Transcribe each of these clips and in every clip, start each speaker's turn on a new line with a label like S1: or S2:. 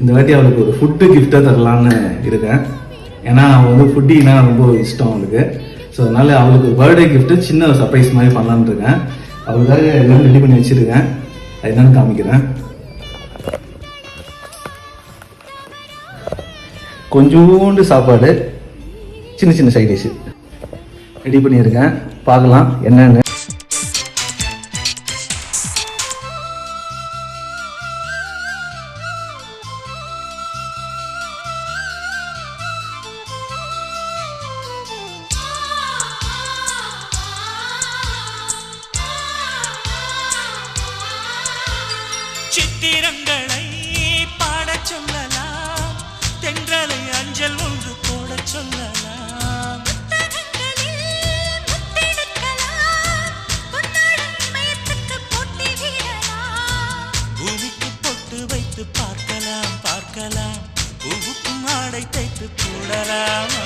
S1: இந்த மாதிரி அவளுக்கு ஒரு ஃபுட்டு கிஃப்டாக தரலான்னு இருக்கேன். ஏன்னா அவள் வந்து ஃபுட்டினா ரொம்ப இஷ்டம் அவளுக்கு. ஸோ அதனால அவளுக்கு பர்த்டே கிஃப்ட்டு சின்ன சர்ப்ரைஸ் மாதிரி பண்ணலான்னு இருக்கேன். அவளுக்காக எல்லாம் ரெடி பண்ணி வச்சிருக்கேன். அது என்னன்னு காமிக்கிறேன். கொஞ்சோண்டு சாப்பாடு. சின்ன சின்ன சைட் டிஷ் ரெடி பண்ணியிருக்கேன். பார்க்கலாம் என்னன்னு.
S2: சித்திரங்களை பாடச் சொல்லலாம். தென்றலை அஞ்சல் ஒன்று போடச் சொல்லலாம். பூமிக்கு பொட்டு வைத்து பார்க்கலாம் பார்க்கலாம். பூவுக்கும் ஆடை தைத்து போடலாமா?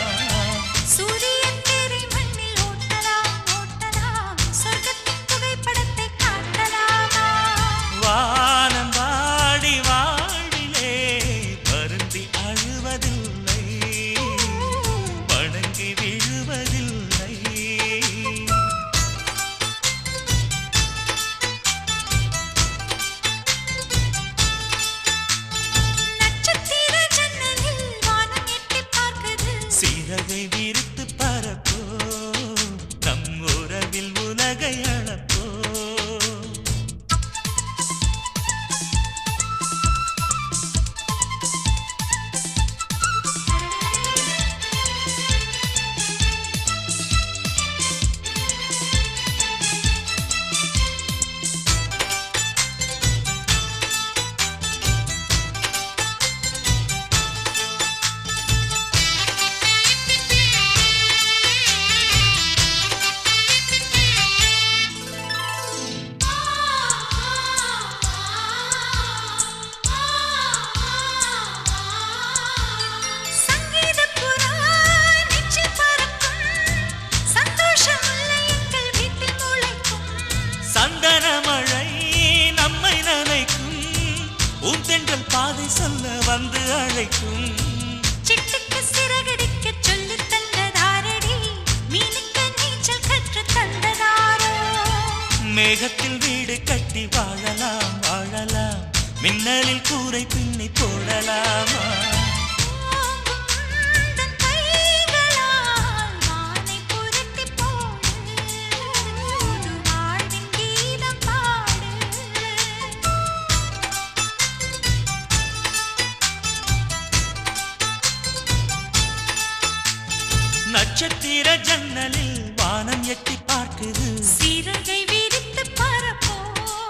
S2: சிறகை விரித்து பறக்கும் நம் உறவில் உலகை அளப்போ உந்தென்றல் பாதை சொல்ல வந்து அழைக்கும்.
S3: சிட்டுக்கு சிறகடிக்க சொல்லித் தந்ததாரடி மீனுக்கு நீச்சல் கற்றுத் தந்ததாரோ?
S2: மேகத்தில் வீடு கட்டி வாழலாம் வாழலாம். மின்னலில் கூரை பின்னி போடலாமா? நட்சத்திர ஜன்னலில் வானம் எட்டி